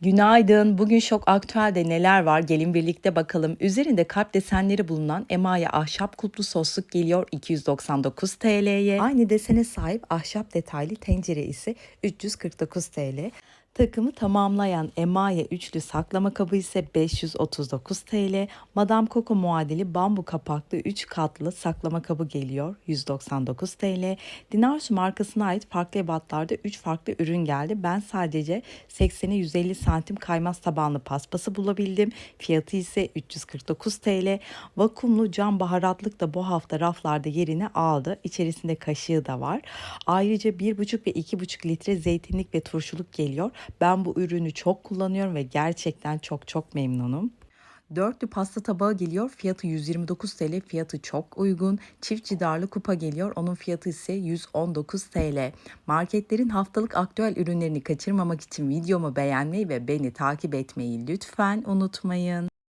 Günaydın. Bugün şok aktüelde neler var? Gelin birlikte bakalım. Üzerinde kalp desenleri bulunan emaye ahşap kulplu sosluk geliyor 299 TL'ye. Aynı desene sahip ahşap detaylı tencere ise 349 TL. Takımı tamamlayan emaye üçlü saklama kabı ise 539 TL. Madame Coco muadili bambu kapaklı 3 katlı saklama kabı geliyor 199 TL. Dinarsu markasına ait farklı ebatlarda 3 farklı ürün geldi. Ben sadece 80'e 150 santim kaymaz tabanlı paspası bulabildim. Fiyatı ise 349 TL. Vakumlu cam baharatlık da bu hafta raflarda yerini aldı. İçerisinde kaşığı da var. Ayrıca 1,5 ve 2,5 litre zeytinlik ve turşuluk geliyor. Ben bu ürünü çok kullanıyorum ve gerçekten çok çok memnunum. Dörtlü pasta tabağı geliyor. Fiyatı 129 TL. Fiyatı çok uygun. Çift cidarlı kupa geliyor. Onun fiyatı ise 119 TL. Marketlerin haftalık aktüel ürünlerini kaçırmamak için videomu beğenmeyi ve beni takip etmeyi lütfen unutmayın.